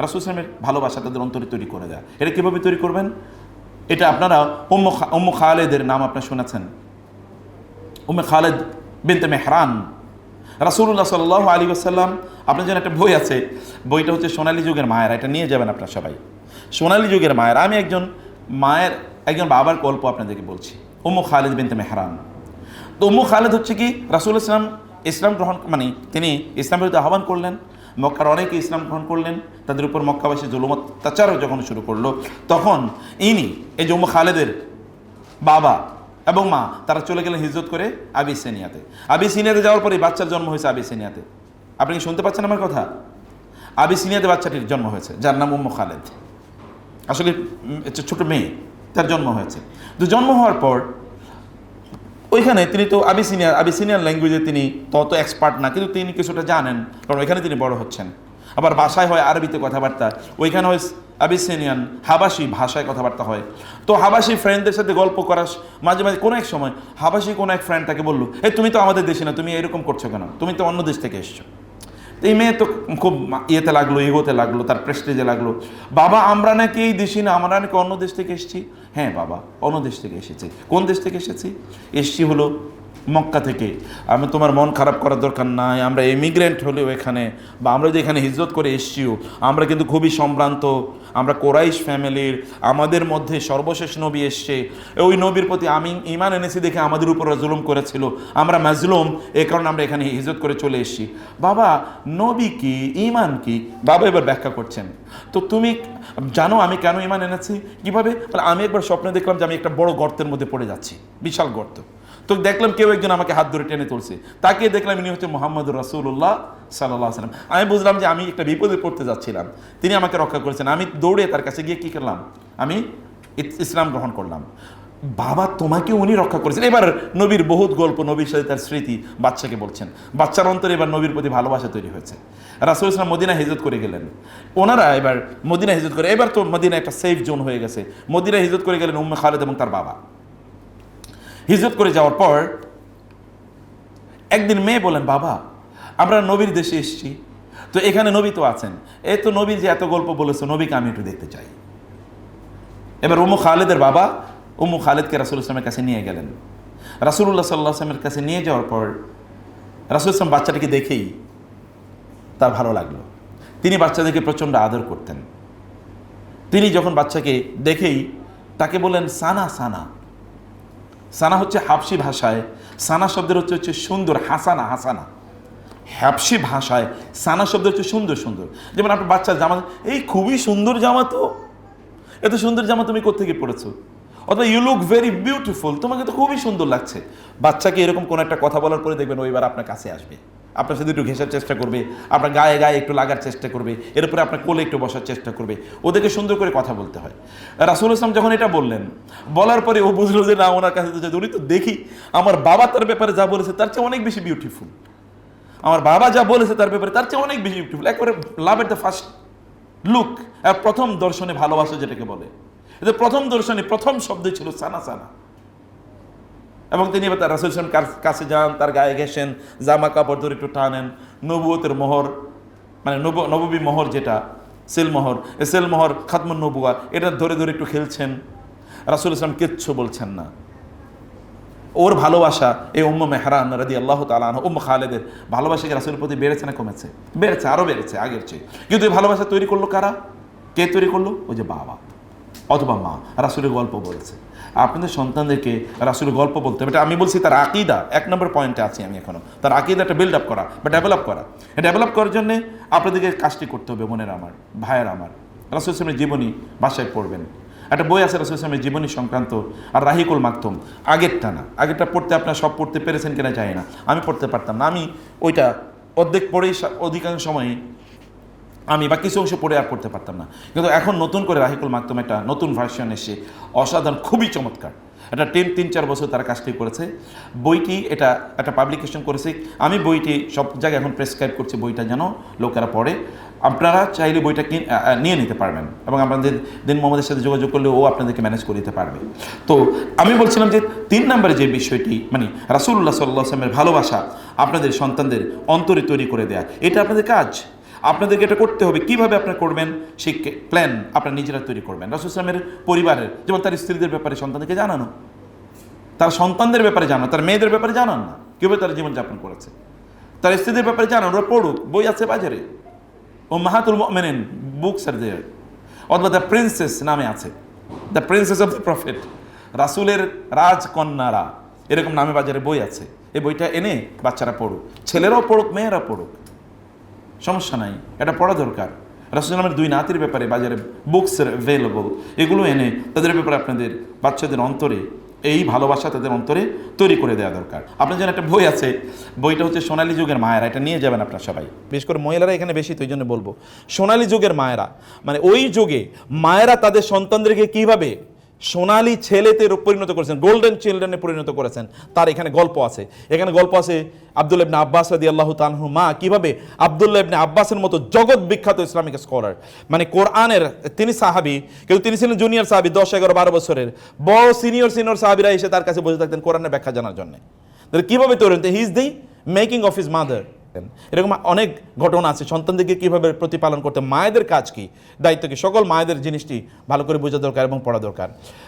রাসুল ভালোবাসা তাদের অন্তরে তৈরি করে দেয়। এটা কীভাবে তৈরি করবেন? এটা আপনারা উম্ম উম্মু খালেদের নাম আপনার শুনেছেন। উম্মে খালেদ বিনতে মেহরান। রাসুল্লাহ সাল্লাহ আলী আসাল্লাম আপনার জন্য একটা বই আছে। বইটা হচ্ছে সোনালী যুগের মায়েরা। এটা নিয়ে যাবেন আপনার সবাই। সোনালী যুগের মায়ের। আমি একজন মায়ের, একজন বাবার গল্প আপনাদেরকে বলছি। উম্মু খালেদ বিনতে মেহরান। তো উম্মু খালেদ হচ্ছে কি? রাসুল ইসলাম ইসলাম গ্রহণ মানে তিনি ইসলাম বিরুদ্ধে আহ্বান করলেন। মক্কার অনেকে ইসলাম গ্রহণ করলেন, তাদের উপর মক্কাবাসী জুলুম অত্যাচারও যখন শুরু করল, তখন ইনি, এই জম্মু খালেদের বাবা এবং মা, তারা চলে গেলেন হিজরত করে আবিসেনিয়াতে। আবিসিনিয়াতে যাওয়ার পরে বাচ্চার জন্ম হয়েছে আবিসেনিয়াতে। আপনি কি শুনতে পাচ্ছেন আমার কথা? আবিসিনিয়াতে বাচ্চাটির জন্ম হয়েছে, যার নাম উম্মু খালেদ। আসলে ছোট মেয়ে, তার জন্ম হয়েছে। তো জন্ম হওয়ার পর ওইখানে তিনি তো আবিসিনিয়ার আবিসিনিয়ার ল্যাঙ্গুয়েজে তিনি তত এক্সপার্ট না, কিন্তু তিনি কিছুটা জানেন, কারণ ওইখানে তিনি বড় হচ্ছেন। আবার ভাষায় হয় আরবিতে কথাবার্তা, ওইখানে হয় আবিসিনিয়ান, হাবাসি ভাষায় কথাবার্তা হয়। তো হাবাসি ফ্রেন্ডদের সাথে গল্প করাস, মাঝে মাঝে, কোনো এক সময় হাবাসি কোনো এক ফ্রেন্ড তাকে বলল, এই তুমি তো আমাদের দেশে না, তুমি এরকম করছ কেন? তুমি তো অন্য দেশ থেকে এসছো। এই মেয়ে তো খুব ইয়েতে লাগল এগোতে লাগল, তার প্রেস্টেজে লাগল। বাবা, আমরা নাকি এই দেশি না, আমরা নাকি অন্য দেশ থেকে এসেছি? হ্যাঁ বাবা, অন্য দেশ থেকে এসেছি। কোন দেশ থেকে এসেছি? এসছি হলো মক্কা থেকে। আমি তোমার মন খারাপ করার দরকার নাই। আমরা এমিগ্রেন্ট হলেও এখানে, বা আমরা যে এখানে হিজরত করে এসছিও, আমরা কিন্তু খুবই সম্ভ্রান্ত। আমরা কোরাইশ ফ্যামিলির, আমাদের মধ্যে সর্বশেষ নবী এসছে। ওই নবীর প্রতি আমি ইমান এনেছি দেখে আমাদের উপর জুলুম করেছিল। আমরা মাজলুম, এ কারণে আমরা এখানে হিজরত করে চলে এসেছি। বাবা, নবী কি ইমান কি? বাবা এবার ব্যাখ্যা করছেন। তো তুমি জানো আমি কেন ইমান এনেছি? কীভাবে? আমি একবার স্বপ্নে দেখলাম যে আমি একটা বড় গর্তের মধ্যে পড়ে যাচ্ছি। বিশাল গর্ত। তো দেখলাম কেউ একজন আমাকে হাত ধরে টেনে তুলছে। তাকে দেখলাম ইনি হচ্ছে মোহাম্মদ রাসুল্লাহ সাল্লাহ সাল্লাম। আমি বুঝলাম যে আমি একটা বিপদে পড়তে যাচ্ছিলাম। তিনি আমাকে রক্ষা করেছেন। আমি দৌড়ে তার কাছে গিয়ে কী করলাম? আমি ইসলাম গ্রহণ করলাম। বাবা তোমাকে উনি রক্ষা করেছেন। এবার নবীর বহুত গল্প, নবীর সাথে তার স্মৃতি বাচ্চাকে বলছেন। বাচ্চার অন্তরে এবার নবীর প্রতি ভালোবাসা তৈরি হয়েছে। রাসুল ইসলাম মদিনা হিজরত করে গেলেন। ওনারা এবার মদিনা হিজরত করে এবার তো মদিনা একটা সেফ জোন হয়ে গেছে। মদিনা হিজরত করে গেলেন উম্মে খালেদ এবং তার বাবা। হিজরত করে যাওয়ার পর একদিন মেয়ে বলেন বাবা, আমরা নবীর দেশে এসেছি, তো এখানে নবী তো আছেন। এ তো নবী যে এত গল্প বলেছে, নবীকে আমি একটু দেখতে চাই। এবার উমু খালেদের বাবা উমু খালেদকে রাসুল ইসলামের কাছে নিয়ে গেলেন। রাসুল্লাহ সাল্লাহ আসলামের কাছে নিয়ে যাওয়ার পর রাসুল ইসলাম বাচ্চাটিকে দেখেই তার ভালো লাগল। তিনি বাচ্চাদেরকে প্রচণ্ড আদর করতেন। তিনি যখন বাচ্চাকে দেখেই তাকে বললেন, সানা সানা। সানা হচ্ছে হাফসি ভাষায়, সানা শব্দের হচ্ছে হচ্ছে সুন্দর, হাসানা হাসানা। হ্যাপসি ভাষায় সানা শব্দ হচ্ছে সুন্দর সুন্দর। যেমন আপনার বাচ্চার জামা, এই খুবই সুন্দর জামা তো। এত সুন্দর জামা তুমি কোথেকে পড়েছো অথবা ইউ লুক ভেরি বিউটিফুল তোমাকে তো খুবই সুন্দর লাগছে। বাচ্চাকে এরকম কোনো একটা কথা বলার পরে দেখবেন ওইবার আপনার কাছে আসবে। আপনার সাথে একটু ঘেঁষার চেষ্টা করবে, আপনার গায়ে গায়ে একটু লাগার চেষ্টা করবে এরপরে আপনার কোলে একটু বসার চেষ্টা করবে, ওদেরকে সুন্দর করে কথা বলতে হয়। রাসুল ইসলাম যখন এটা বললেন, বলার পরে ও বুঝলো যে না, ওনার কাছে তো উনি তো দেখি, আমার বাবা তার ব্যাপারে যা বলেছে তার চেয়ে অনেক বেশি বিউটিফুল আমার বাবা যা বলেছে তার ব্যাপারে তার চেয়ে অনেক বেশি বিউটিফুল একবারে love at the first look প্রথম দর্শনে ভালোবাসা যেটাকে বলে। এটা প্রথম দর্শনে প্রথম শব্দ ছিল সানা সানা। এবং তিনি তার রাসুল ইসলাম কাছে যান, তার গায়ে ঘেসেন জামা কাপড় ধরে একটু টানেন। নবুয়তের মোহর মানে নব, নববী মোহর যেটা, সেল মোহর, এ সেল মোহর খাতমুন নবুয়া, এটা ধরে ধরে একটু খেলছেন। রাসুল ইসলাম কিচ্ছু বলছেন না। ওর ভালোবাসা এই উম্ম মেহরান রাদি আল্লাহ তালান উম্ম খালেদের ভালোবাসা কি রাসুলের প্রতি বেড়েছে না কমেছে? বেড়েছে আরও বেড়েছে আগের চেয়ে। কিন্তু এই ভালোবাসা তৈরি করল কারা? কে তৈরি করল? ওই যে বাবা। অথবা মা, রাসুলের গল্প বলেছে। আপনাদের সন্তানদেরকে রাসুলের গল্প বলতে হবে। এটা আমি বলছি তার আকিদা। এক নম্বর পয়েন্টে আছি আমি এখনও তার আকিদাটা বিল্ড আপ করা বা ডেভেলপ করা। ডেভেলপ করার জন্যে আপনাদেরকে কাজটি করতে হবে বোনের আমার, ভাইয়ের আমার। রাসুল ইসলামের জীবনী বাসায় পড়বেন। একটা বই আছে রাসুল ইসলামের জীবনী সংক্রান্ত আর রাহিকুল মাকতুম। আগেরটা না। আগেরটা পড়তে আপনার সব পড়তে পেরেছেন কিনা জানি না। আমি পড়তে পারতাম না। আমি ওইটা অর্ধেক পড়েই অধিকাংশ সময়ই আমি বা কিছু অংশ পড়ে আর পড়তে পারতাম না। কিন্তু এখন নতুন করে রাহিকুল মাকতুম একটা নতুন ভার্সন এসে অসাধারণ, খুবই চমৎকার। এটা টেন তিন, চার বছর তারা কাজটি করেছে। বইটি এটা, একটা পাবলিকেশন করেছে। আমি বইটি সব জায়গায় এখন প্রেসক্রাইব করছি বইটা যেন লোকেরা পড়ে। আপনারা চাইলে বইটা নিয়ে নিতে পারবেন এবং আপনাদের দিন মোহাম্মদের সাথে যোগাযোগ করলে ও আপনাদেরকে ম্যানেজ করে দিতে পারবে। তো আমি বলছিলাম যে তিন নম্বরে যে বিষয়টি মানে রাসুল্লাহ সাল্লাহ আসলামের ভালোবাসা আপনাদের সন্তানদের অন্তরে তৈরি করে দেয়া, এটা আপনাদের কাজ? আপনাদেরকে এটা করতে হবে। কীভাবে আপনারা করবেন? সেই প্ল্যান আপনারা নিজেরা তৈরি করবেন। রাসুল ইসলামের পরিবারের, যেমন তার স্ত্রীদের ব্যাপারে সন্তানদেরকে জানানো, তার সন্তানদের ব্যাপারে জানানো, তার মেয়েদের ব্যাপারে জানান না। কীভাবে তারা জীবনযাপন করেছে? তার স্ত্রীদের ব্যাপারে জানান, ওরা পড়ুক, বই আছে বাজারে। ও মাহাতুল মেনেন বুকস আর দেয়ার অথবা দ্য প্রিন্সেস নামে আছে। The princess of the prophet. রাসুলের রাজকন্যারা। এরকম নামে বাজারে বই আছে। এই বইটা এনে বাচ্চারা পড়ুক। ছেলেরাও পড়ুক মেয়েরা পড়ুক। সমস্যা নাই, এটা পড়া দরকার। রাসুলামের দুই নাতির ব্যাপারে বাজারে বুকস অ্যাভেলেবল এগুলো এনে তাদের ব্যাপারে আপনাদের বাচ্চাদের অন্তরে, এই ভালোবাসা তাদের অন্তরে তৈরি করে দেওয়া দরকার। আপনার জন্য একটা বই আছে, বইটা হচ্ছে সোনালী যুগের মায়েরা, এটা নিয়ে যাবেন আপনার সবাই। বিশেষ করে মহিলারা এখানে বেশি, তো জন্য বলব। সোনালী যুগের মায়েরা মানে ওই যুগে মায়েরা তাদের সন্তানদেরকে কীভাবে সোনালী ছেলেতে পরিণত করেছেন গোল্ডেন চিলড্রেনে পরিণত করেছেন। তার এখানে গল্প আছে। এখানে গল্প আছে আব্দুল ইবনে আব্বাস রাদি আল্লাহ তানহু মা, কীভাবে আব্দুল্লাহ ইবনে আব্বাসের মতো জগৎ বিখ্যাত ইসলামিক স্কলার মানে কোরআনের তিনি সাহাবি কিন্তু তিনি ছিলেন জুনিয়র সাহাবি, দশ, এগারো, বারো বছরের। বড় সিনিয়র সিনিয়র সাহাবিরা এসে তার কাছে বসে থাকতেন কোরআনের ব্যাখ্যা জানার জন্য। তাহলে কীভাবে তৈরি he is the making of his mother এরকম অনেক ঘটনা আছে। সন্তানদেরকে কীভাবে প্রতিপালন করতে মায়েদের কাজ কি? দায়িত্ব কি? সকল মায়েদের জিনিসটি ভালো করে বোঝা দরকার এবং পড়া দরকার।